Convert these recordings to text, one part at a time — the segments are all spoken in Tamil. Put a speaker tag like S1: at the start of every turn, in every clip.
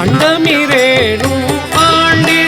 S1: அண்டமிரேடும் ஆண்டில்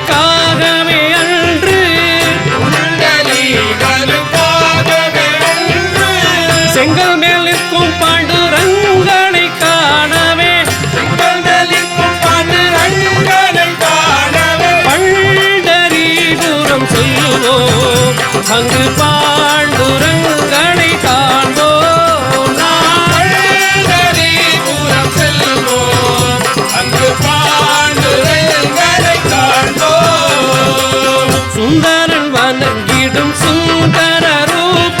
S1: உனக்காகவே அன்று. செங்கல் மேல் நிற்கும் பாண்டுரங்களை காணவே. பண்டரிபுரம் செல்வோம் அங்கு பா வணங்கிடும் சுந்தர ரூப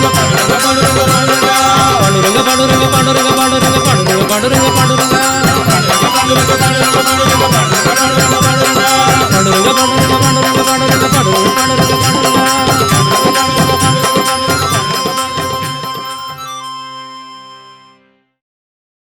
S1: பண்ணுங்க பண்ணுங்க பண்ணுங்க பண்ணுங்க